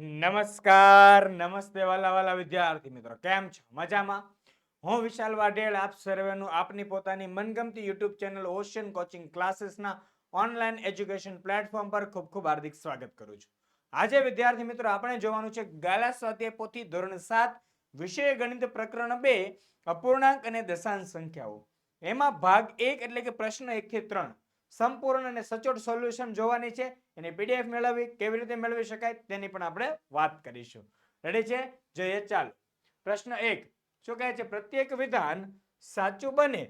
નમસ્કાર, નમસ્તે વાલા વાલા વિદ્યાર્થી મિત્રો, કેમ છો? મજામાં? હું વિશાલ વાઢેલ, આપ સર્વેનું આપની પોતાની મનગમતી યુટ્યુબ ચેનલ ઓશિયન કોચિંગ ક્લાસીસના ઓનલાઈન એજ્યુકેશન પ્લેટફોર્મ પર ખૂબ ખૂબ હાર્દિક સ્વાગત કરું છું. આજે વિદ્યાર્થી મિત્રો, આપણે જોવાનું છે ગાલા સ્વાધ્યાય પોથી ધોરણ સાત, વિષય ગણિત પ્રકરણ બે, અપૂર્ણાંક અને દશાંશ સંખ્યાઓ. એમાં ભાગ એક એટલે કે પ્રશ્ન એક થી ત્રણ. સંપૂર્ણ અને સચોટ સોલ્યુશન જોવાની છે. એની પીડીએફ મેળવવી, કેવી રીતે મેળવી શકાય, તેની પણ આપણે વાત કરીશું. રેડી છે? જોઈએ, ચાલો. પ્રશ્ન એક. શું કહે છે? પ્રત્યેક વિધાન સાચું બને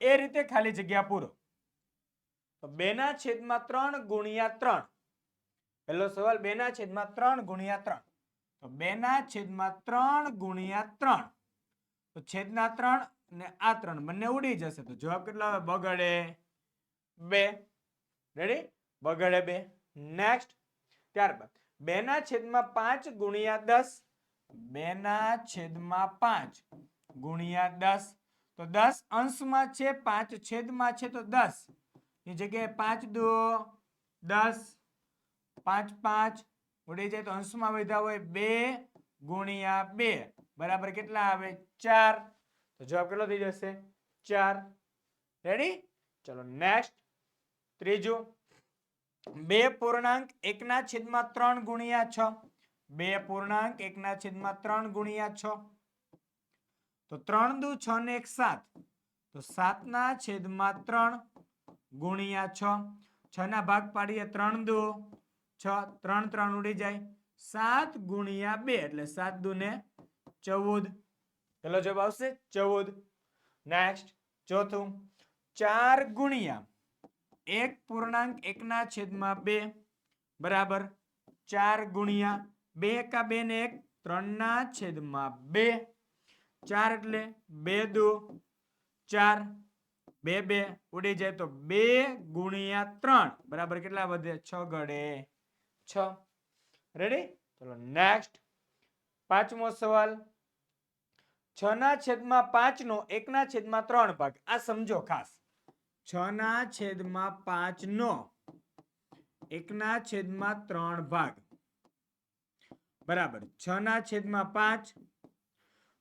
એ રીતે ખાલી જગ્યા પૂરો. તો બેના છેદમાં ત્રણ ગુણ્યા ત્રણ. પહેલો સવાલ, બેના છેદમાં ત્રણ ગુણ્યા ત્રણ. તો બેના છેદમાં ત્રણ ગુણ્યા ત્રણ. તો છેદના ત્રણ ને આ ત્રણ બંને ઉડી જશે. તો જવાબ કેટલો આવે? બગડે. બે. રેડી બગડે બે. નેક્સ્ટ ત્યારબાદ, બે ના છેદમાં પાંચ ગુણ્યા દસ. બે ના છેદમાં પાંચ ગુણ્યા દસ. તો દસ અંશમાં છે, પાંચ છેદમાં છે, તો દસ. ની જગ્યાએ પાંચ દો, દસ. પાંચ પાંચ ઉડી જાય તો અંશમાં વધ્યા હોય બે ગુણ્યા બે. બરાબર કેટલા આવે? ચાર. તો જવાબ કેટલો થઈ જશે? ચાર. રેડી ચલો નેક્સ્ટ ત્રીજું, બે પૂર્ણાંક એકના છેદમાં ત્રણ ગુણ્યા છ. બે પૂર્ણાંક એકના છેદમાં ત્રણ ગુણ્યા છ. તો ત્રણ દુ છ ને એક સાત. તો સાતના છેદમાં ત્રણ ગુણ્યા છ. છ ના ભાગ પાડીએ ત્રણ દુ. છ, ત્રણ ત્રણ ઉડી જાય. સાત ગુણ્યા બે, એટલે સાત દુ ને ચૌદ. પેલો જવાબ આવશે ચૌદ. નેક્સ્ટ ચોથું, ચાર ગુણ્યા એક પૂર્ણાંક એકના છેદમાં બે, બરાબર? ચાર ગુણ્યા બે એકા બે ને એક, ત્રણના છેદમાં બે. ચાર એટલે બે દો, ચાર, બે બે, ઉડી જાય તો બે ગુણ્યા ત્રણ, બરાબર? કેટલા વધે? છ ગડે છ. રેડી ચલો નેક્સ્ટ પાંચમો સવાલ. છ ના છેદમાં પાંચ નો એકના છેદમાં ત્રણ ભાગ. આ સમજો ખાસ. છ ના છેદમાં પાંચ નો એકના છેદમાં ત્રણ ભાગ. બરાબર. છ ના છેદમાં પાંચ.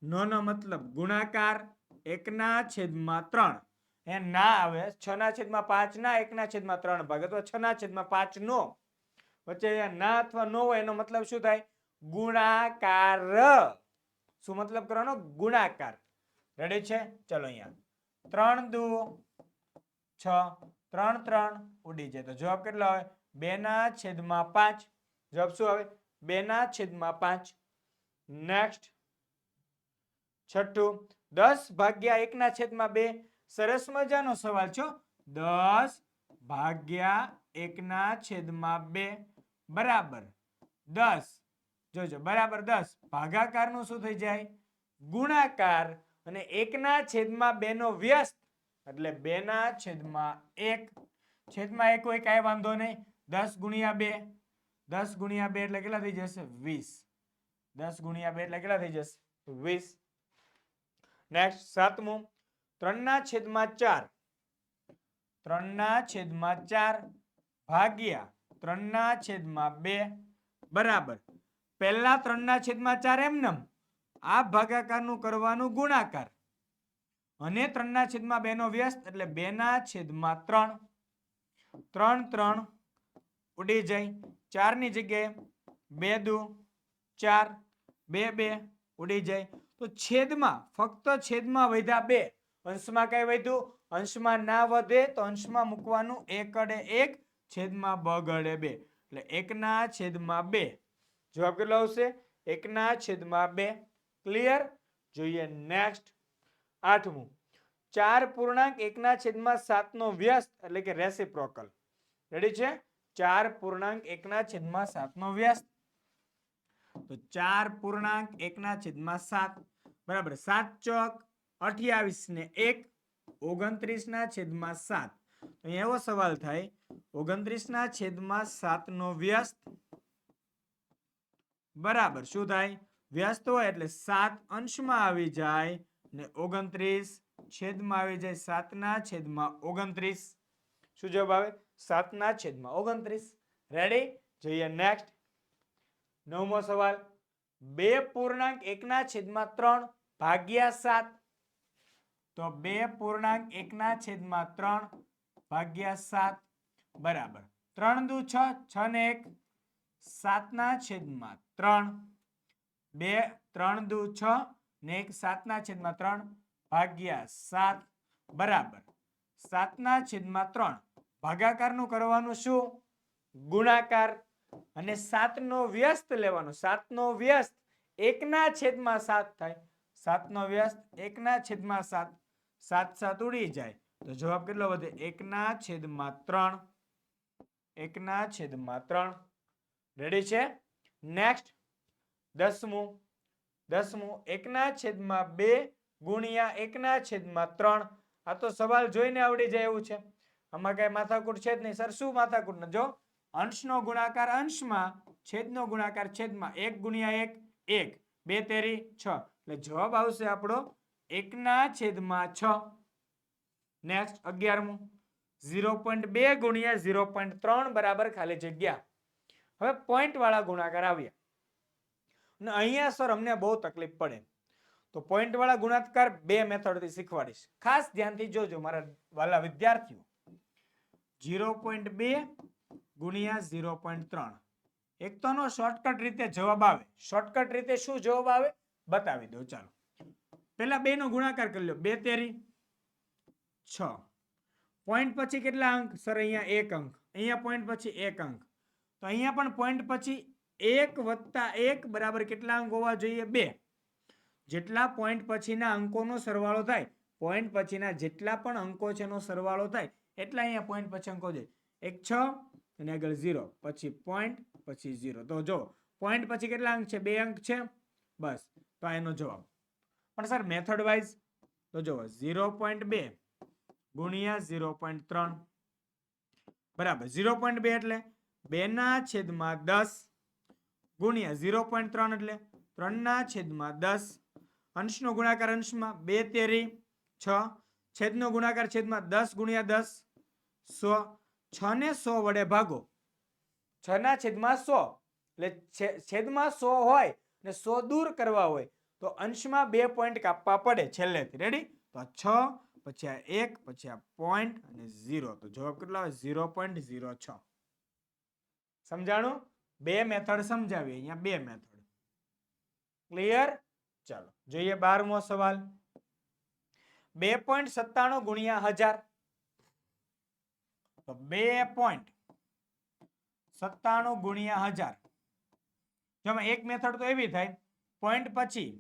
નો નો મતલબ ગુણાકાર. એકના છેદમાં ત્રણ. એ ના આવે. છ ના છેદમાં પાંચ ના, એકના છેદમાં ત્રણ ભાગ. અથવા છ ના છેદમાં પાંચ નો વચ્ચે ના અથવા નો હોય, એનો મતલબ શું થાય? ગુણાકાર. શું મતલબ કરવાનો? ગુણાકાર. રેડી છે? ચલો અહીંયા. ત્રણ દુ છ, ત્રણ ત્રણ ઉડી જાય. તો જવાબ કેટલો આવે? બે ના છેદમાં પાંચ. જવાબ શું આવે? બે ના છેદમાં પાંચ. નેક્સ્ટ છઠ્ઠું. દસ ભાગ્યા એકના છેદમાં બે. સરસ મજાનો સવાલ છો દસ ભાગ્યા એકના છેદમાં બે. બરાબર. દસ. જોજો, બરાબર દસ. ભાગાકારનું શું થઈ જાય? ગુણાકાર. અને એકના છેદમાં બે નો વ્યસ્ત. એટલે બે ના છેદમાં એક. છેદમાં એક હોય કાંઈ વાંધો નહીં. દસ ગુણ્યા બે. દસ ગુણ્યા બે એટલે કેટલા થઈ જશે? વીસ. દસ ગુણ્યા બે એટલે કેટલા થઈ જશે? વીસ. નેક્સ્ટ સાતમું. ત્રણના છેદમાં ચાર. ત્રણના છેદમાં ચાર ભાગ્યા ત્રણના છેદમાં બે. બરાબર. પહેલા ત્રણના છેદમાં ચાર એમનેમ આ ભાગાકારનું કરવાનું ગુણાકાર. અને ત્રણના છેદમાં બે નો વ્યસ્ત, એટલે બે ના છેદમાં ત્રણ. ત્રણ ત્રણ, ઉડી જાય ચારની જગ્યાએ બે દુ, ચાર, બે બે, ઉડી જાય તો છેદમાં, ફક્ત છેદમાં વધ્યા બે. અંશમાં કઈ વધ્યું? અંશમાં ના વધે તો અંશમાં મૂકવાનું એકડે એક, છેદમાં બગડે બે. એટલે એકના છેદમાં બે. જવાબ કેટલો આવશે? એકના છેદમાં બે. ક્લિયર? જોઈએ નેક્સ્ટ. આઠમું. ચાર પૂર્ણાંક એકના છેદમાં સાતનો વ્યસ્ત એટલે કે રેસિપ્રોકલ રેડી છે? ચાર પૂર્ણાંક એકના છેદમાં સાતનો વ્યસ્ત. તો ચાર પૂર્ણાંક એકના છેદમાં સાત. બરાબર. સાત ચોક અઠ્યાવીસ ને એક ઓગણત્રીસ ના છેદમાં સાત. તો એવો સવાલ થાય. ઓગણત્રીસ ના છેદમાં સાત નો વ્યસ્ત. બરાબર. શું થાય? વ્યસ્ત હોય એટલે સાત અંશમાં આવી જાય. ને ઓગણત્રીસ છેદમાં આવી જાય સાતના છેદમાં ઓગણત્રીસ. શું જવાબ આવે? સાતના છેદમાં ઓગણત્રીસ. રેડી જોઈએ નેક્સ્ટ નવમો સવાલ. બે પૂર્ણાંક એકના છેદમાં ત્રણ ભાગ્યા સાત. તો બે પૂર્ણાંક એકના છેદમાં ત્રણ ભાગ્યા સાત. બરાબર. ત્રણ દુ છ છ ને એક. સાતના છેદમાં ત્રણ. બે, ત્રણ દુ છ ને એક સાતના છેદમાં ત્રણ ભાગ્યા સાત બરાબર. સાતના છેદમાં ત્રણ. ભાગાકારનું કરવાનું શું? ગુણાકાર. અને સાતનો વ્યસ્ત લેવાનો. સાતનો વ્યસ્ત એકના છેદમાં સાત થાય. સાતનો વ્યસ્ત એકના છેદમાં સાત. સાત સાત ઉડી જાય. તો જવાબ કેટલો વધે? એકના છેદમાં ત્રણ. એકના છેદમાં ત્રણ. રેડી છે? નેક્સ્ટ દસમું. દસમું, એકના છેદમાં બે ગુણ્યા એકના છેદમાં ત્રણ. આ તો સવાલ જોઈને આવડી જાય એવું છે. આમાં કઈ માથાકૂટ છે જ નહીં. સર, શું માથાકૂટ જો, અંશનો ગુણાકાર અંશમાં, છેદનો ગુણાકાર છેદમાં એક ગુણ્યા એક એક. બે તેરી, છ. એટલે જવાબ આવશે આપણો એકના છેદમાં છ. નેક્સ્ટ અગિયારમું. ઝીરો પોઈન્ટ બે ગુણ્યા ઝીરો પોઈન્ટ ત્રણ બરાબર ખાલી જગ્યા. હવે પોઈન્ટ વાળા ગુણાકાર આવ્યા. અને અહીંયા સર અમને બહુ તકલીફ પડે. તો પોઈન્ટ વાળા ગુણાકાર બે મેથડથી શીખવાડીશ. ખાસ ધ્યાનથી જોજો મારા વાલા વિદ્યાર્થીઓ. ઝીરો પોઈન્ટ બે ગુણ્યા ઝીરો પોઈન્ટ ત્રણ. એક તો નો શોર્ટકટ રીતે જવાબ આવે. શોર્ટકટ રીતે શું જવાબ આવે? બતાવી દો ચાલો. પેલા બે નો ગુણાકાર કરી લો. બે તેરી, છ. પોઈન્ટ પછી કેટલા અંક? સર, અહીંયા એક અંક. અહીંયા પોઈન્ટ પછી એક અંક. તો અહીંયા પણ પોઈન્ટ પછી એક વત્તા એક બરાબર કેટલા અંક હોવા જોઈએ? બે. જેટલા પોઈન્ટ પછીના અંકોનો સરવાળો થાય પોઈન્ટ પછીના જેટલા પણ અંકો છે એનો સરવાળો થાય, એટલા અહીંયા પોઈન્ટ પછી અંકો છે એક છ અને આગળ ઝીરો પછી પોઈન્ટ પછી ઝીરો તો જો પોઈન્ટ પછી કેટલા અંક છે? બે અંક છે. બસ, તો આ એનો જવાબ. પણ સર મેથડ વાઇઝ તો જો ઝીરો પોઈન્ટ બે ગુણ્યા ઝીરો પોઈન્ટ ત્રણ. બરાબર ઝીરો પોઈન્ટ બે એટલે બેના છેદમાં દસ ગુણ્યા ઝીરો પોઈન્ટ ત્રણ એટલે ત્રણના છેદમાં દસ. અંશનો ગુણાકાર અંશમાં બે તેરી, છ. છેદનો ગુણાકાર છેદમાં દસ ગુણ્યા દસ, સો. છ ને સો વડે ભાગો. છ ના છેદમાં સો. એટલે છેદમાં સો હોય ને સો દૂર કરવા હોય, તો અંશમાં બે પોઈન્ટ કાપવા પડે છેલ્લેથી. રેડી તો છ, પછી આ એક, પછી આ પોઈન્ટ અને ઝીરો. તો જવાબ કેટલો આવે? ઝીરો પોઈન્ટ ઝીરો છ. સમજાણું? બે મેથડ સમજાવી અહીંયા બે મેથડ ક્લિયર ચાલો, જોઈએ બારમો સવાલ. બે પોઈન્ટ સત્તાણું ગુણ્યા હજાર. તો બે પોઈન્ટ સત્તાણું ગુણ્યા હજાર. જો આમાં એક મેથડ તો એવી થાય પોઈન્ટ પછી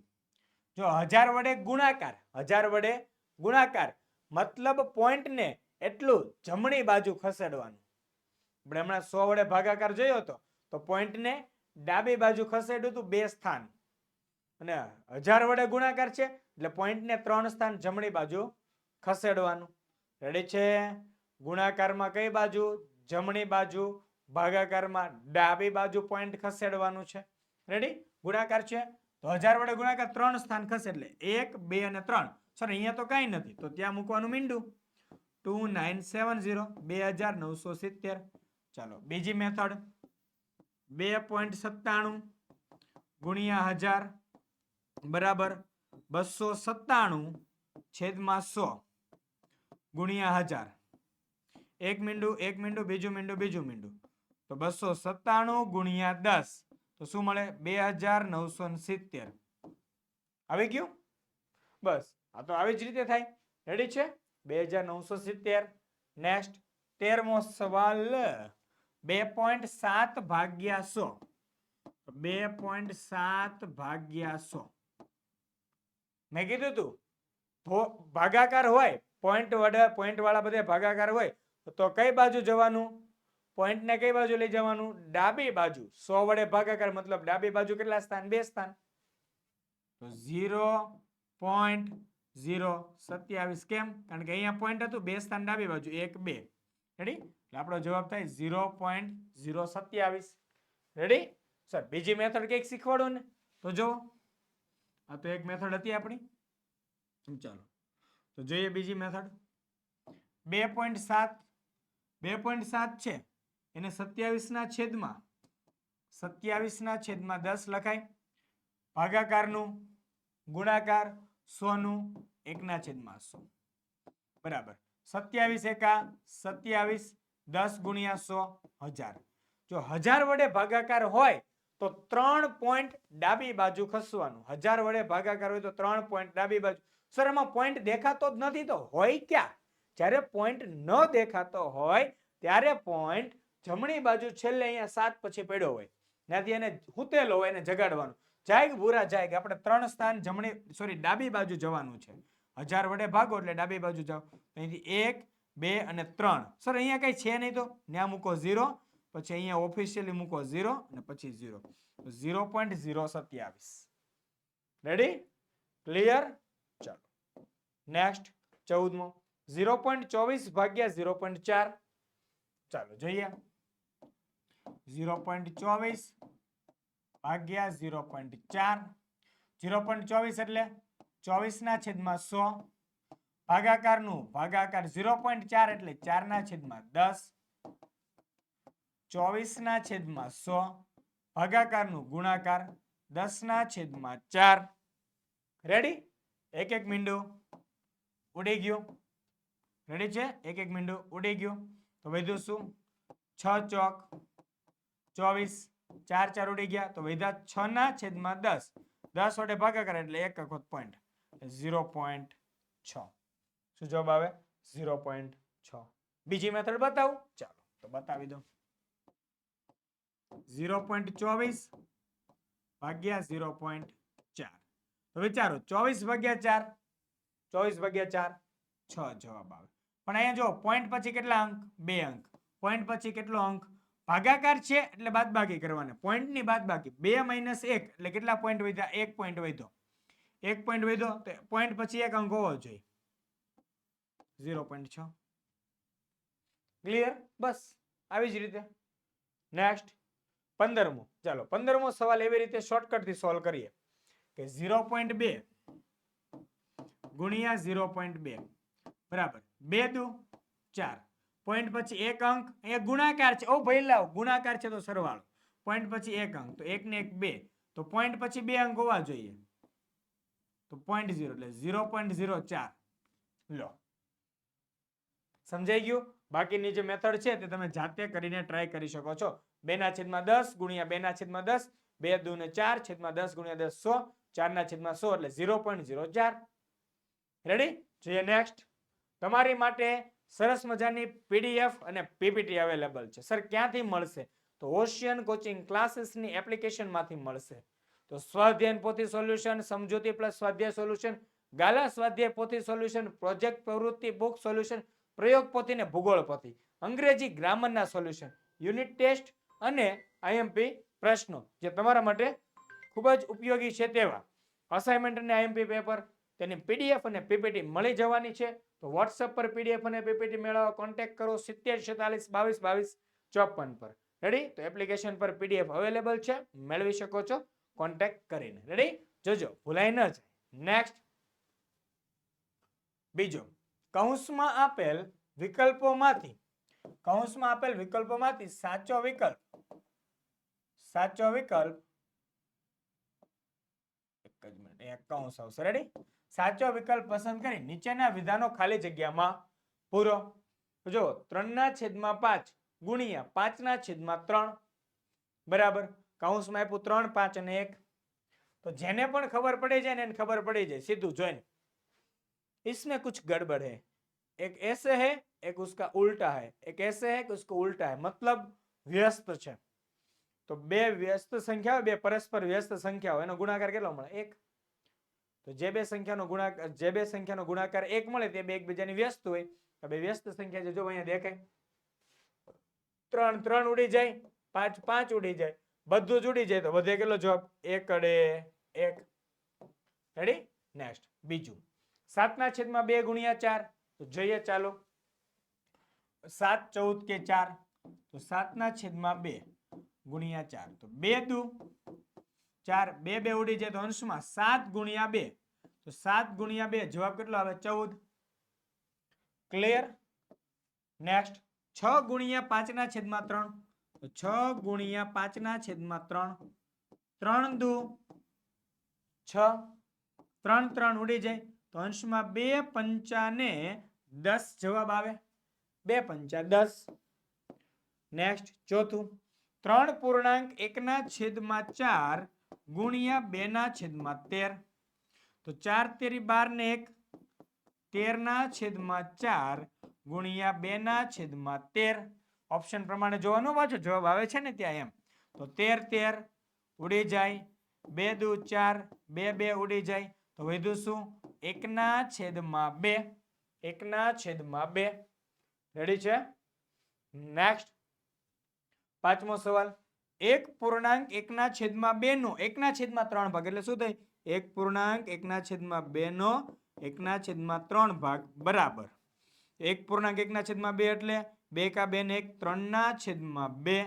જો હજાર વડે ગુણાકાર, હજાર વડે ગુણાકાર, મતલબ પોઈન્ટ ને એટલું જમણી બાજુ ખસેડવાનું. આપણે હમણાં સો વડે ભાગાકાર જોયો હતો તો પોઈન્ટને ડાબી બાજુ ખસેડ્યું હતું બે સ્થાન. અને હજાર વડે ગુણાકાર છે, એટલે પોઈન્ટને ત્રણ સ્થાન જમણી બાજુ ખસેડવાનું. રેડી છે? ગુણાકારમાં કઈ બાજુ? જમણી બાજુ. ભાગાકારમાં ડાબી બાજુ પોઈન્ટ ખસેડવાનું છે. રેડી ગુણાકાર છે? તો હજાર વડે ગુણાકાર ત્રણ સ્થાન ખસે એટલે એક, બે અને ત્રણ. સર, અહીંયા તો કાંઈ નથી. તો ત્યાં મૂકવાનું મીંડું. ટુ નાઇન સેવન ઝીરો બે હજાર નવસો સિત્તેર. ચાલો, બીજી મેથડ. બે પોઈન્ટ સત્તાણું ગુણ્યા હજાર બરાબર બસો સત્તાણું છેદમાં સો ગુણ્યા હજાર. એક મીંડું એક મીંડું, બીજું મીંડું બીજું મીંડું. તો બસો સત્તાણું ગુણ્યા દસ. તો શું મળે? બે હજાર નવસો સિત્તેર. આવી ગયું? બસ. આ તો આવી જ રીતે થાય. રેડી છે? બે હજાર નવસો સિત્તેર. નેક્સ્ટ તેરમો સવાલ. બે પોઈન્ટ સાત ભાગ્યા સો. બે પોઈન્ટ સાત ભાગ્યા સો. મેં કીધું તું ભાગાકાર હોય પોઈન્ટ વડે પોઈન્ટ વાળા બધે ભાગાકાર હોય, તો કઈ બાજુ જવાનું? પોઈન્ટ ને કઈ બાજુ લઈ જવાનું? ડાબી બાજુ. સો વડે ભાગાકાર મતલબ ડાબી બાજુ કેટલા સ્થાન? બે સ્થાન. તો ઝીરો પોઈન્ટ ઝીરો સત્યાવીસ કેમ? કારણ કે અહીંયા પોઈન્ટ હતું, બે સ્થાન ડાબી બાજુ. એક, બે. રેડી એટલે આપણો જવાબ થાય ઝીરો પોઈન્ટ ઝીરો સત્યાવીસ. રેડી સર બીજી મેથડ કંઈક શીખવાડો ને? તો જો આ તો એક મેથડ હતી આપણી. ચાલો. તો જોઈએ બીજી મેથડ બે પોઈન્ટ સાત. બે પોઈન્ટ સાત છે. એને સત્યાવીસના છેદમાં સત્યાવીસના છેદમાં દસ લખાય. ભાગાકારનું ગુણાકાર સોનું એકના છેદમાં સો. બરાબર. સત્યાવીસ એકા સત્યાવીસ દસ ગુણ્યા સો હજાર. જો હજાર વડે ભાગાકાર હોય તો ત્રણ પોઈન્ટ ડાબી બાજુ ખસવાનું. હજાર વડે ભાગાકાર હોય તો ત્રણ પોઈન્ટ ડાબી બાજુ. સર, એમાં પોઈન્ટ દેખાતો જ નથી તો હોય ક્યાં? જ્યારે પોઈન્ટ ન દેખાતો હોય ત્યારે પોઈન્ટ જમણી બાજુ છેલ્લે અહીંયા સાત પછી પડ્યો હોય. ત્યાંથી એને હુતેલો હોય એને જગાડવાનું. જાય ભૂરા જાય કે આપણે ત્રણ સ્થાન જમણી સોરી ડાબી બાજુ જવાનું છે. હજાર વડે ભાગો એટલે ડાબી બાજુ જાઓ. અહીંથી એક બે અને ત્રણ. સર અહીંયા કઈ છે નહીં તો? ત્યાં મૂકો ઝીરો, પછી અહીંયા ઓફિશિયલી મૂકો ઝીરો અને પછી ઝીરો. ઝીરો પોઈન્ટ ઝીરો સત્યાવીસ. રેડી ક્લિયર ચાલો. નેક્સ્ટ ચૌદમો. ઝીરો પોઈન્ટ ચોવીસ ભાગ્યા ઝીરો પોઈન્ટ ચાર. ચાલો, જોઈએ. ઝીરો પોઈન્ટ ચોવીસ ભાગ્યા ઝીરો પોઈન્ટ ચાર. ઝીરો પોઈન્ટ ચોવીસ એટલે ચોવીસના છેદમાં સો. ભાગાકારનું, ભાગાકાર ઝીરો પોઈન્ટ ચાર એટલે ચારના છેદમાં દસ, ચોવીસના છેદમાં સો, ભાગાકારનું ગુણાકાર દસના છેદમાં ચાર. રેડી એક એક મીંડું ઉડી ગયું. રેડી છે? એક એક મીંડું ઉડી ગયું. તો વધ્યું શું? છ ચોક, ચોવીસ, ચાર ચાર ઉડી ગયા. તો વધ્યા છ ના છેદમાં દસ. દસ વડે ભાગાકાર એટલે એક વખત પોઈન્ટ ઝીરો પોઈન્ટ છ. શું જવાબ આવે? ઝીરો પોઈન્ટ છ. બીજી મેથડ બતાવું. ચાલો, તો બતાવી દો ઝીરો પોઈન્ટ ચોવીસ ભાગ્યા ઝીરો પોઈન્ટ ચાર. તો વિચારો, ચોવીસ ભાગ્યા ચાર, ચોવીસ ભાગ્યા ચાર, છ જવાબ આવે. પણ અહીંયા જો પોઈન્ટ પછી કેટલા અંક? બે અંક. પોઈન્ટ પછી કેટલો અંક? ભાગાકાર છે એટલે બાદબાકી કરવાના. પોઈન્ટની બાદબાકી. બે માઇનસ એક એટલે કેટલા પોઈન્ટ વધ્યા? એક પોઈન્ટ વધ્યો. એક પોઈન્ટ વધ્યો તો પોઈન્ટ પછી એક અંક હોવો જોઈએ. ઝીરો પોઈન્ટ છ. ક્લિયર બસ, આવી જ રીતે. નેક્સ્ટ પંદરમો. ચાલો, પંદરમો સવાલ એવી રીતે શોર્ટકટથી સોલ્વ કરીએ કે ઝીરો પોઈન્ટ બે ગુણ્યા ઝીરો પોઈન્ટ બે. બરાબર. બે દુ, ચાર. પોઈન્ટ પછી એક અંક, અહીંયા ગુણાકાર છે. ઓ ભાઈ, લાવ, ગુણાકાર છે તો સરવાળો. પોઈન્ટ પછી એક અંક, તો એક ને એક બે. તો પોઈન્ટ પછી બે અંક હોવા જોઈએ. તો પોઈન્ટ ઝીરો એટલે ઝીરો પોઈન્ટ ઝીરો ચાર. લો. સમજાઈ ગયું? બાકીની જે મેથડ છે તે તમે જાતે કરીને ટ્રાય કરી શકો છો. બે ના છેદમાં દસ ગુણ્યા બે ના છેદમાં દસ, બે દુ ને ચાર છેદમાં દસ ગુણ્યા દસ સો, ચાર ના છેદમાં સો એટલે ઝીરો પોઈન્ટ ઝીરો ચાર. રેડી જોઈએ નેક્સ્ટ તમારી માટે સરસ મજાની પીડીએફ અને પીપીટી અવેલેબલ છે. સર ક્યાંથી મળશે? તો ઓશિયન કોચિંગ ક્લાસીસની એપ્લિકેશનમાંથી મળશે. તો સ્વાધ્યાયન પોથી સોલ્યુશન સમજૂતી પ્લસ સ્વાધ્યાય સોલ્યુશન ગાલા સ્વાધ્યાય પોથી સોલ્યુશન પ્રોજેક્ટ પ્રવૃત્તિ બુક સોલ્યુશન પ્રયોગ પોથી ને ભૂગોળ પોથી અંગ્રેજી ગ્રામરના સોલ્યુશન યુનિટ ટેસ્ટ અને આઈએમપી પ્રશ્નો, જે તમારા માટે ખૂબ જ ઉપયોગી છે તેવા. અસાઇનમેન્ટ અને આઈએમપી પેપર તેની પીડીએફ અને પીપીટી મળી જવાની છે. તો વોટ્સઅપ પર પીડીએફ અને પીપીટી મેળવવા કોન્ટેક્ટ કરો સિત્તેર છેતાલીસ બાવીસ બાવીસ ચોપન પર. રેડી તો એપ્લિકેશન પર પીડીએફ અવેલેબલ છે. મેળવી શકો છો. કોન્ટેક્ટ કરીને. રેડી જોજો. ભૂલાઈ ન જાય. નેક્સ્ટ બીજો. કૌંસમાં આપેલ વિકલ્પોમાંથી કૌંસમાં આપેલ વિકલ્પોમાંથી સાચો વિકલ્પ સાચો વિકલ્પ એક જ મિનિટ અહીંયા કૌંસ આવશે રેડી સાચો વિકલ્પ પસંદ કરી નીચેના વિધાનો ખાલી જગ્યામાં પૂરો તો જો ત્રણના છેદમાં પાંચ ગુણ્યા પાંચના છેદમાં ત્રણ બરાબર કૌંસમાં આપ્યું ત્રણ પાંચ અને એક તો જેને પણ ખબર પડી જાય ને એને ખબર પડી જાય સીધું જોઈને इसमें कुछ गड़बड़ है एक ऐसे है एक उसका उल्टा है एक ऐसे है कि उसको उल्टा है मतलब વ્યસ્ત છે તો બે વ્યસ્ત સંખ્યા હોય બે પરસ્પર વ્યસ્ત સંખ્યા હોય એનો ગુણાકાર કેટલો મળે એક તો જે બે સંખ્યાનો ગુણાકાર જે બે સંખ્યાનો ગુણાકાર એક મળે તે બે એકબીજાની વ્યસ્ત હોય તો બે વ્યસ્ત સંખ્યા છે જો અહીંયા દેખાય ત્રણ ત્રણ ઉડી જાય પાંચ પાંચ ઉડી જાય બધું જ ઉડી જાય તો વધે કેટલો જવાબ એક અડે એક રેડી નેક્સ્ટ બીજું સાતના છેદમાં બે ગુણ્યા ચાર તો જોઈએ ચાલો. સાત ચૌદ કે ચાર? તો સાતના છેદમાં બે ગુણ્યા ચાર. તો બે દુ, ચાર, બે બે ઉડી જાય તો અંશમાં સાત ગુણ્યા બે. તો સાત ગુણ્યા બે, જવાબ કેટલો આવે? ચૌદ. ક્લિયર નેક્સ્ટ છ ગુણ્યા પાંચના છેદમાં ત્રણ. તો છ ગુણ્યા પાંચના છેદમાં ત્રણ. ત્રણ દુ, છ. ત્રણ ત્રણ ઉડી જાય તો અંશમાં બે પંચાને દસ જવાબ આવે, બે પંચા દસ. નેક્સ્ટ ચોથું. ત્રણ પૂર્ણાંક એકના છેદમાં ચાર ગુણ્યા બેના છેદમાં તેર. તો ચાર તેરી બાર ને એક, તેરના છેદમાં ચાર ગુણ્યા બેના છેદમાં તેર. ઓપ્શન પ્રમાણે જોવાનું પાછો જવાબ આવે છે ને ત્યાં એમ. તો તેર તેર ઉડી જાય, બે દુ ચાર, બે બે ઉડી જાય. તો વધુ શું? એકના છેદમાં બે. એકના છેદમાં બે. રેડી છે? નેક્સ્ટ પાંચમો સવાલ. એક પૂર્ણાંક એકના છેદમાં બે નો એકના છેદમાં ત્રણ ભાગ. એટલે શું થાય? એક પૂર્ણાંક એકના છેદમાં બે નો એકના છેદમાં ત્રણ ભાગ. બરાબર. એક પૂર્ણાંક એકના છેદમાં બે એટલે બે કા બે ને એક, ત્રણના છેદમાં બે.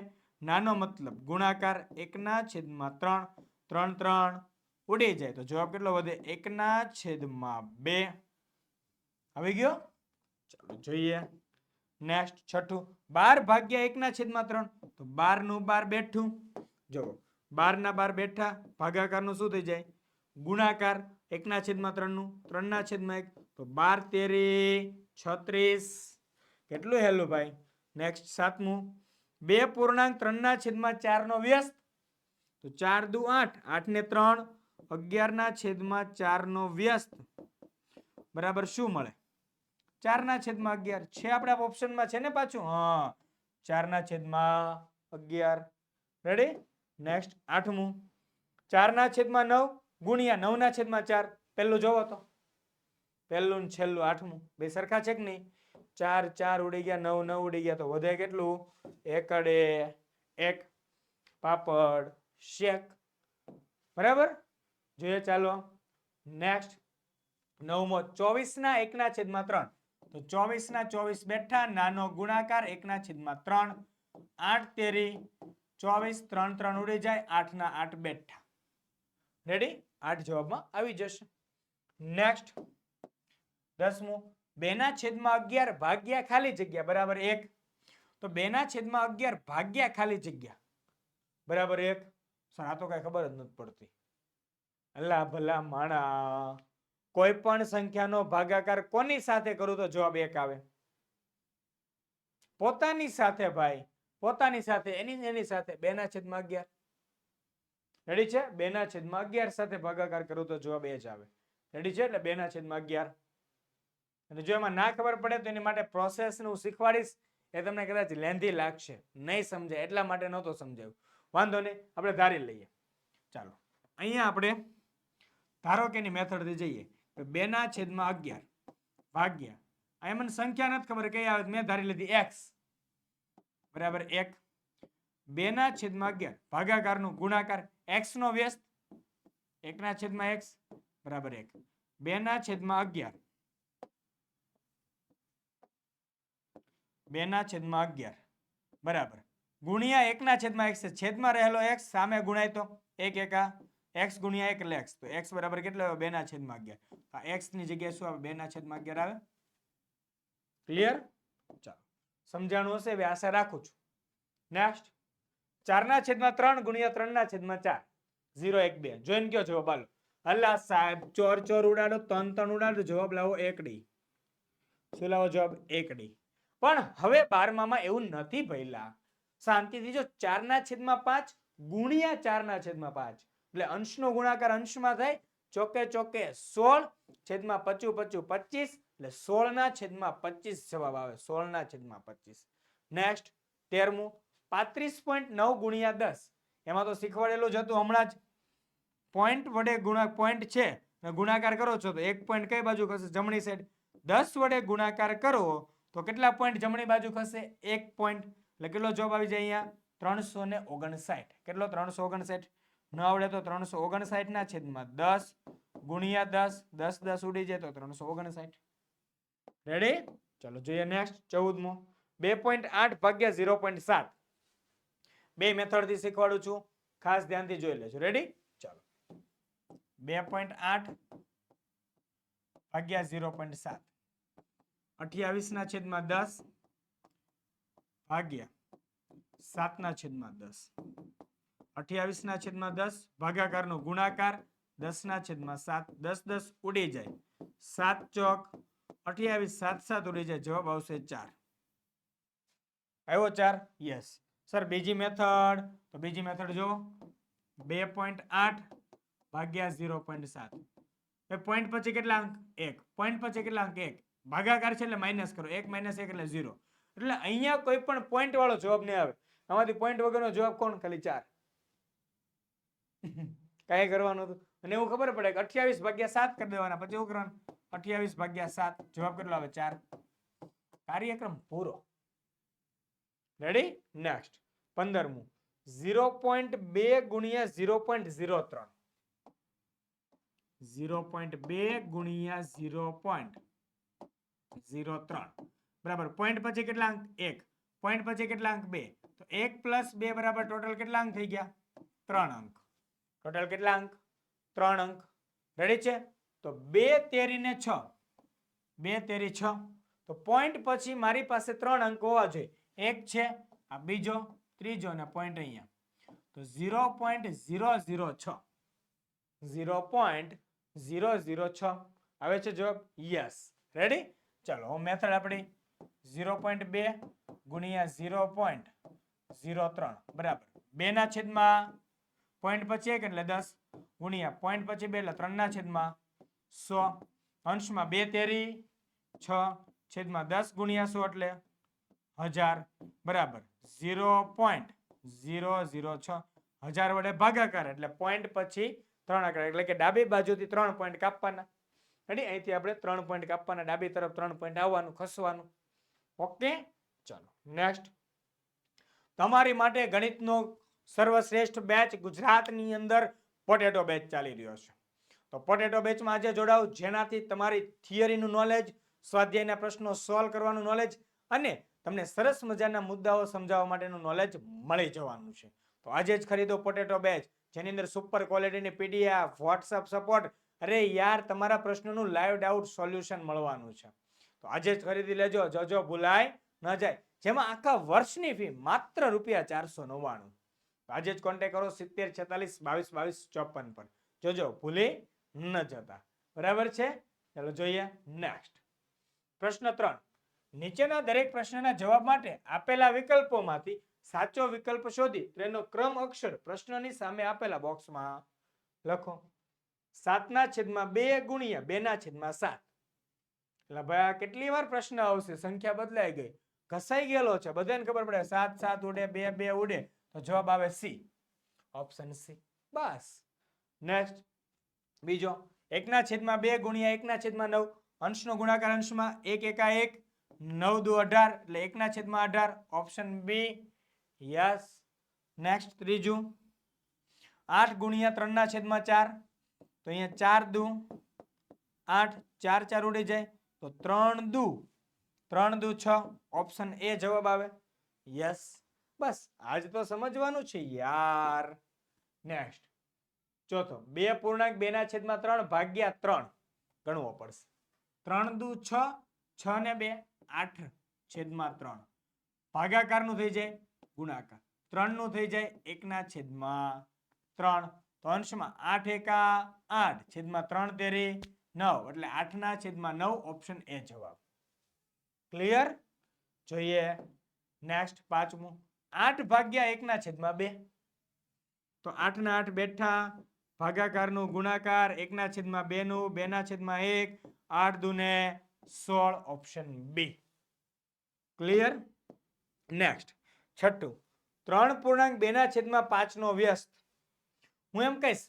નાનો મતલબ ગુણાકાર એકના છેદમાં ત્રણ. ત્રણ ત્રણ ઉડી જાય. તો જવાબ કેટલો વધે? એકના છેદમાં બે. આવી ગયો? ચાલો જોઈએ. નેક્સ્ટ છઠ્ઠું. બાર ભાગ્યા એકના છેદમાં ત્રણ. તો બારનું બાર બેઠું. જો બાર ના બાર બેઠા, ભાગાકારનું શું થઈ જાય? ગુણાકાર એકના છેદમાં ત્રણનું, ત્રણના છેદમાં એક. તો બાર, તેરી છત્રીસ. કેટલું હેલું ભાઈ? નેક્સ્ટ સાતમું. બે પૂર્ણાંક ત્રણના છેદમાં ચારનો વ્યસ્ત. તો ચાર દુ આઠ. આઠ ને ત્રણ. અગિયારના છેદમાં ચારનો વ્યસ્ત. બરાબર શું મળે? ચારના છેદમાં અગિયાર. છે આપણા ઓપ્શનમાં છે ને પાછું? હા. ચારના છેદમાં અગિયાર. રેડી નેક્સ્ટ આઠમું. ચારના છેદમાં નવ ગુણ્યા નવના છેદમાં ચાર. પહેલું જોવો તો. પહેલું ને છેલ્લું, આઠમું. બે સરખા છે કે નહીં? ચાર ચાર ઉડી ગયા, નવ નવ ઉડી ગયા. તો વધે કેટલું? એકડે એક. પાપડ શેક. બરાબર? જોઈએ, ચાલો. નેક્સ્ટ નવમો ચોવીસ ના એકના છેદમાં ત્રણ. તો ચોવીસ ના ચોવીસ બેઠા, નાનો ગુણાકાર, એકના છેદમાં ત્રણ. આઠ તેરી, ચોવીસ, ત્રણ ત્રણ ઉડી જાય આઠ ના આઠ બેઠા. રેડી આઠ જવાબમાં આવી જશે. નેક્સ્ટ દસમું. બેના છેદમાં અગિયાર ભાગ્યા ખાલી જગ્યા, બરાબર એક. તો બેના છેદમાં અગિયાર ભાગ્યા ખાલી જગ્યા, બરાબર એક. સર, આ તો કઈ ખબર જ નથી પડતી. અલ્લા ભલા માણા. કોઈ પણ સંખ્યાનો ભાગાકાર કોની સાથે કરું તો જવાબ એક આવે. પોતાની સાથે ભાઈ, પોતાની સાથે, એની એની સાથે બે ના છેદમાં અગિયાર. રેડી છે? બે ના છેદમાં અગિયાર સાથે ભાગાકાર કરું તો જવાબ એ જ આવે. રેડી છે? એટલે બે ના છેદમાં અગિયાર. અને જો એમાં ના ખબર પડે તો એની માટે પ્રોસેસ હું શીખવાડીશ. એ તમને કદાચ લેન્ધી લાગશે. નહીં સમજાય, એટલા માટે નહોતો સમજાયું. વાંધો નહીં, આપણે ધારી લઈએ. ચાલો, અહીંયા આપણે ધારો કે એની મેથડથી જઈએ. તો બે ના છેદમાં અગિયાર. ભાગ્યા. અહીંયા મને સંખ્યા નથી ખબર, કઈ આવે? મેં ધારી લીધી એક્સ બરાબર એક. બે ના છેદમાં અગિયાર. ભાગાકારનું ગુણાકાર એક્સ નો વ્યસ્ત. એકના છેદમાં એક્સ બરાબર એક. બે ના છેદમાં અગિયાર. બે ના છેદમાં અગિયાર. બરાબર. ગુણ્યા એકના છેદમાં એક્સ છેદમાં રહેલો એક્સ સામે ગુણાય તો. એક એકા એક્સ ગુણ્યા એક લેક્સ તો એક્સ બરાબર કેટલો આવે? બે ના છેદમાં અગિયાર. આ એક્સની જગ્યાએ શું આવે? બે ના છેદમાં અગિયાર આવે? ક્લિયર ચાલો. સમજાણું હશે? એવી આશા રાખું છું. નેક્સ્ટ ચારના છેદમાં ત્રણ ગુણ્યા ત્રણના છેદમાં ચાર. ઝીરો એક, બે. જોઈને કયો જવાબ આલો. અલ્લા સાહેબ, ચોર ચોર ઉડાડો ત્રણ ત્રણ ઉડાડો. જવાબ લાવો એક ડી. શું લાવો જવાબ? એક ડી. પણ હવે બારમામાં એવું નથી ભઈલા શાંતિથી જો ચારના છેદમાં પાંચ ગુણ્યા ચારના છેદમાં પાંચ. એટલે અંશનો ગુણાકાર અંશમાં થાય ચોકે ચોકે સોળ છેદમાં પચું પચું પચીસ એટલે સોળના છેદમાં પચીસ જવાબ આવે, સોળના છેદમાં પચીસ. નેક્સ્ટ તેરમું, પાંત્રીસ પોઈન્ટ નવ ગુણ્યા દસ. એમાં તો શીખવાડેલું જ હતું હમણાં જ. પોઈન્ટ વડે ગુણા પોઈન્ટ છે. ગુણાકાર કરો છો તો એક પોઈન્ટ કઈ બાજુ ખસે? જમણી સાઈડ દસ વડે ગુણાકાર કરો તો કેટલા પોઈન્ટ જમણી બાજુ ખસે? એક પોઈન્ટ એટલે કેટલો જવાબ આવી જાય અહીંયા? ત્રણસો ને ઓગણસાઠ. કેટલો? ત્રણસો ઓગણસાઠ. ન આવડે તો ત્રણસો ઓગણસાઠ ના છેદમાં દસ ગુણ્યા દસ દસ દસ ઉડી જાય તો ત્રણસો ઓગણસાઠ. રેડી ચલો જોઈએ નેક્સ્ટ ચૌદમો. બે પોઈન્ટ આઠ ભાગ્યા ઝીરો પોઈન્ટ સાત. બે મેથડથી શીખવાડું છું. ખાસ ધ્યાનથી જોઈ લેજો. રેડી ચાલો. બે પોઈન્ટ આઠ ભાગ્યા ઝીરો પોઈન્ટ સાત. અઠ્યાવીસ ના છેદમાં દસ ભાગ્યા સાતના છેદમાં દસ. અઠ્યાવીસના છેદમાં દસ, ભાગાકારનો ગુણાકાર દસના છેદમાં સાત. દસ દસ ઉડી જાય. સાત ચોક, અઠ્યાવીસ, સાત સાત ઉડી જાય. જવાબ આવશે ચાર. આવ્યો ચાર? યસ. સર, બીજી મેથડ. તો બીજી મેથડ જો બે પોઈન્ટ આઠ ભાગ્યા ઝીરો પોઈન્ટ સાત. પોઈન્ટ પછી કેટલા અંક? એક. પોઈન્ટ પછી કેટલા અંક? એક. ભાગાકાર છે એટલે માઇનસ કરો. એક માઇનસ એક એટલે ઝીરો. એટલે અહીંયા કોઈ પણ પોઈન્ટ વાળો જવાબ નહીં આવે. આમાંથી પોઈન્ટ વગરનો જવાબ કોણ? ખાલી ચાર. કાંઈ કરવાનું હતું? અને એવું ખબર પડે કે અઠ્યાવીસ ભાગ્યા સાત કરી દેવાના. પછી એવું કરવાનું? અઠ્યાવીસ ભાગ્યા સાત. જવાબ કેટલો આવે? ચાર. કાર્યક્રમ પૂરો. રેડી નેક્સ્ટ પંદરમું. ઝીરો પોઈન્ટ બે ગુણ્યા ઝીરો પોઈન્ટ ઝીરો ત્રણ. ઝીરો પોઈન્ટ બે ગુણ્યા ઝીરો પોઈન્ટ ઝીરો ત્રણ. બરાબર. પોઈન્ટ પછી કેટલા અંક? એક. પોઈન્ટ પછી કેટલા અંક? બે. તો એક પ્લસ બે બરાબર ટોટલ કેટલા અંક થઈ ગયા? ત્રણ અંક. ટોટલ કેટલા અંક? ત્રણ અંક. રેડી છે? તો બે તેરીને છ. બે તેરી છ. તો પોઈન્ટ પછી મારી પાસે ત્રણ અંક હોવા જોઈએ. એક છે, આ બીજો, ત્રીજો અને પોઈન્ટ અહીંયા. તો ઝીરો પોઈન્ટ ઝીરો ઝીરો છ. ઝીરો પોઈન્ટ ઝીરો ઝીરો છ. આવે છે જવાબ યસ રેડી ચલો મેથડ આપણી. ઝીરો પોઈન્ટ બે ગુણ્યા ઝીરો પોઈન્ટ ઝીરો ત્રણ. બરાબર. બેના છેદમાં પોઈન્ટ પછી એક એટલે દસ ગુણ્યા પોઈન્ટ પછી બે એટલે ત્રણના છેદમાં સો. અંશમાં બે તેરી, છ છેદમાં દસ ગુણ્યા સો એટલે હજાર. બરાબર. Zero point. ઝીરો ઝીરો, છ. હજાર વડે ભાગાકાર એટલે પોઈન્ટ પછી ત્રણ આકાર. એટલે કે ડાબી બાજુથી ત્રણ પોઈન્ટ કાપવાના. રેડી અહીંથી આપણે ત્રણ પોઈન્ટ કાપવાના. ડાબી તરફ ત્રણ પોઈન્ટ આવવાનું, ખસવાનું. ઓકે ચલો. નેક્સ્ટ તમારી માટે ગણિતનો સર્વશ્રેષ્ઠ બેચ ગુજરાતની અંદર પોટેટો બેચ ચાલી રહ્યો છે. તો પોટેટો બેચમાં આજે જોડાઓ, જેનાથી તમારી થિયરીનું નોલેજ સ્વાધ્યાયના પ્રશ્નો સોલ્વ કરવાનું નોલેજ અને તમને સરસ મજાના મુદ્દાઓ સમજાવવા માટેનું નોલેજ મળી જવાનું છે. તો આજે જ ખરીદો પોટેટો બેચ જેની અંદર સુપર ક્વોલિટીની પીડીએફ વોટ્સઅપ સપોર્ટ અરે યાર તમારા પ્રશ્નોનું લાઈવ ડાઉટ સોલ્યુશન મળવાનું છે. તો આજે જ ખરીદી લેજો, જજો ભૂલાય ન જાય. જેમાં આખા વર્ષની ફી માત્ર રૂપિયા ચારસો નવ્વાણું. આજે જ કોન્ટેક્ટ કરો સિત્તેર, છેતાલીસ, બાવીસ બાવીસ, ચોપન પર. જોજો, ભૂલી ન જતા. બરાબર છે? ચાલો જોઈએ નેક્સ્ટ પ્રશ્ન ત્રણ. નીચેના દરેક પ્રશ્નના જવાબ માટે આપેલા વિકલ્પોમાંથી સાચો વિકલ્પ શોધી તેનો ક્રમ અક્ષર પ્રશ્નની સામે આપેલા બોક્સમાં લખો. સાતના છેદમાં બે ગુણ્યા બેના છેદમાં સાત. એટલે ભાઈ આ કેટલી વાર પ્રશ્ન આવશે? સંખ્યા બદલાઈ ગઈ. ઘસાઈ ગયેલો છે. બધાને ખબર પડે સાત સાત ઉડે, બે બે ઉડે. તો જવાબ આવે સી. ઓપ્શન સી બસ. નેક્સ્ટ બીજો. એકના છેદમાં બે ગુણ્યા એકના છેદમાં નવ. અંશનો ગુણાકાર અંશમાં એક એકા એક નવ દુ અઢાર. એટલે એકના છેદમાં અઢાર. ઓપ્શન બી યસ નેક્સ્ટ ત્રીજું. આઠ ગુણ્યા ત્રણના છેદમાં ચાર. તો અહીંયા ચાર દુ. આઠ, ચાર ચાર ઉડી જાય. તો ત્રણ દુ. ત્રણ દુ છ. ઓપ્શન એ જવાબ આવે. યસ બસ, આજ તો સમજવાનું છે યાર. નેક્સ્ટ ચોથો, બે પૂર્ણાંક બે ના છેદમાં ત્રણ, ભાગ્યા ત્રણ. ગણવો પડશે. ત્રણ દુ છ છ ને બે, આઠ છેદમાં ત્રણ. ભાગાકારનું થઈ જાય ગુણાકાર. ત્રણનું થઈ જાય એકના છેદમાં ત્રણ. તો અંશમાં આઠ એકા આઠ, છેદમાં ત્રણ તેરી નવ. એટલે આઠના છેદમાં નવ, ઓપ્શન એ જવાબ. ક્લિયર જોઈએ. નેક્સ્ટ પાંચમું. આઠ ભાગ્યા એકના છેદમાં બે. તો આઠના આઠ બેઠા, ભાગાકારનું ગુણાકાર એકના છેદમાં બે નું બેના છેદમાં એક, આઠ દુને સોળ ઓપ્શન બી. ક્લિયર નેક્સ્ટ છઠ્ઠું. ત્રણ પૂર્ણાંક બેના છેદમાં પાંચનો વ્યસ્ત. હું એમ કહીશ,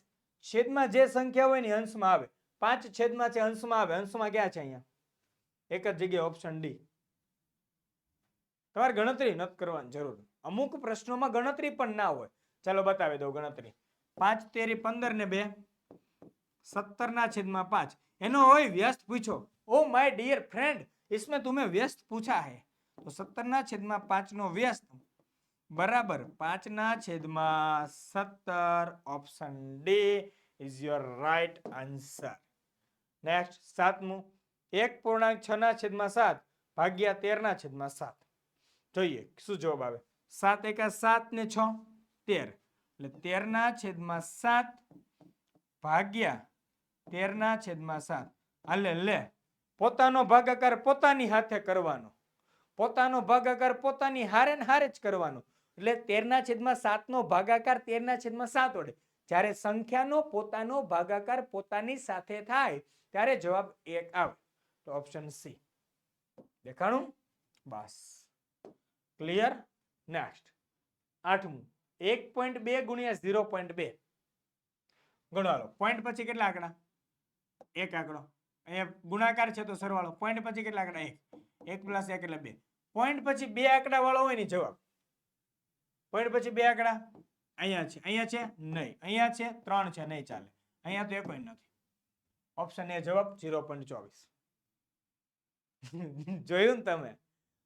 છેદમાં જે સંખ્યા હોય ને અંશમાં આવે. પાંચ છેદમાં છે અંશમાં આવે. અંશમાં ક્યાં છે અહીંયા? એક જ જગ્યાએ ઓપ્શન ડી. તમારે ગણતરી નથી કરવાની જરૂર. અમુક પ્રશ્નોમાં ગણતરી પણ ના હોય ચાલો બતાવી દઉં ગણતરી પાંચ તેરી પંદર ને બે સત્તર ના છેદમાં પાંચ એનો હોય વ્યસ્ત પૂછો ઓ માય ડિયર ફ્રેન્ડ इसमें तुम्हें व्यस्त पूछा है તો સત્તર ના છેદમાં પાંચ નો વ્યસ્ત બરાબર પાંચ ના છેદમાં સત્તર option D is your right answer next સાતમું એક પૂર્ણાંક છ ના છેદમાં સાત ભાગ્યા તેર ના છેદમાં સાત જોઈએ શું જવાબ આવે સાત એકા સાત ને છ? તેર. એટલે તેરના છેદમાં સાત ભાગ્યા તેરના છેદમાં સાત. હાલે, લે. પોતાનો ભાગાકાર પોતાની હાથે કરવાનો. પોતાનો ભાગાકાર પોતાની હારે ને હારે જ કરવાનો. એટલે તેરના છેદમાં સાતનો ભાગાકાર તેરના છેદમાં સાત વડે. જ્યારે સંખ્યાનો પોતાનો ભાગાકાર પોતાની સાથે થાય, ત્યારે જવાબ એક આવે. તો ઓપ્શન સી દેખાણું? બસ. ક્લિયર નેક્સ્ટ આઠમું. એક પોઈન્ટ બે ગુણ્યા ઝીરો પોઈન્ટ બે. ગણો લો પોઈન્ટ પછી કેટલા આંકડા? એક આંકડો. અહીંયા ગુણાકાર છે તો સરવાળો. પોઈન્ટ પછી કેટલા આંકડા? એક. એક પ્લસ એક એટલે બે. પોઈન્ટ પછી બે આંકડા વાળો હોય ને જવાબ. પોઈન્ટ પછી બે આંકડા? અહીંયા છે. અહીંયા છે? નહીં. અહીંયા છે? ત્રણ છે. નહીં ચાલે. અહીંયા તો એકોય નથી. ઓપ્શન એ જવાબ ઝીરો પોઈન્ટ ચોવીસ. જોયું ને તમે?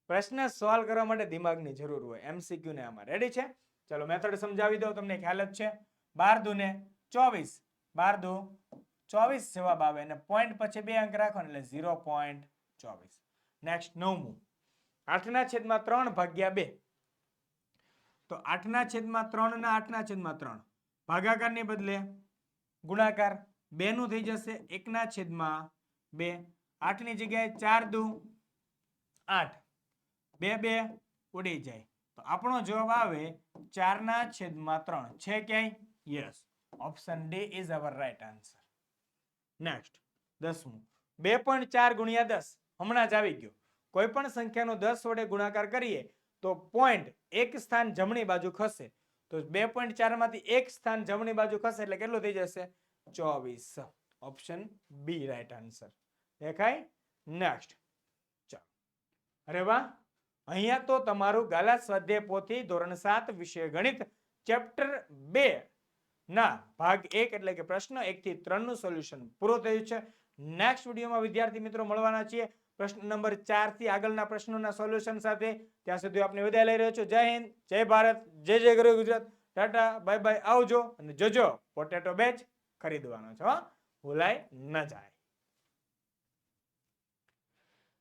પ્રશ્ન સોલ્વ કરવા માટે દિમાગની જરૂર હોય. એમસીક્યુ ને આમાં રેડી છે? ચલો મેથડ સમજાવી દઉં, તમને ખ્યાલ જ છે. બાર દુ ને ચોવીસ. બાર દુ ચોવીસ જવાબ આવે અને પોઈન્ટ પછી બે અંક રાખો એટલે ઝીરો પોઈન્ટ ચોવીસ. નેક્સ્ટ નવમું. આઠના છેદમાં ત્રણ ભાગ્યા બે. તો આઠના છેદમાં ત્રણ ના આઠના છેદમાં ત્રણ. ભાગાકારની બદલે ગુણાકાર બે નું થઈ જશે. એકના છેદમાં બે. આઠની જગ્યાએ ચાર દુ આઠ. બે બે ઉડી જાય. તો આપણો જવાબ આવે ચારના છેદમાં ત્રણ. છે ક્યાંય? Yes. Option D is our right answer. Next. દસમું. બે પોઈન્ટ ચાર ગુણ્યા દસ. હમણાં જ આવી ગયો. કોઈ પણ સંખ્યાનો દસ વડે ગુણાકાર કરીએ તો પોઈન્ટ એક સ્થાન જમણી બાજુ ખસે. તો બે પોઈન્ટ ચારમાંથી એક સ્થાન જમણી બાજુ ખસે એટલે કેટલું થઈ જશે? ચોવીસ. Option B right answer. દેખાય? નેક્સ્ટ. ચાલો. અરે વાહ. અહીંયા તો તમારું ગાલા સ્વાધ્યાય પોથી ધોરણ સાત વિષય ગણિત ચેપ્ટર બે ના ભાગ એક એટલે કે પ્રશ્ન એક થી ત્રણનું સોલ્યુશન પૂરું થયું છે. નેક્સ્ટ વિડીયોમાં વિદ્યાર્થી મિત્રો મળવાના છીએ. પ્રશ્ન નંબર ચારથી આગળના પ્રશ્નોના સોલ્યુશન સાથે. ત્યાં સુધી આપને વિદાય લઈ રહ્યો છું. જય હિન્દ, જય ભારત, જય જય ગરુ ગુજરાત. ટાટા, બાય બાય, આવજો અને જોજો. પોટેટો બેચ ખરીદવાનો છો? ભૂલાય ન જાય.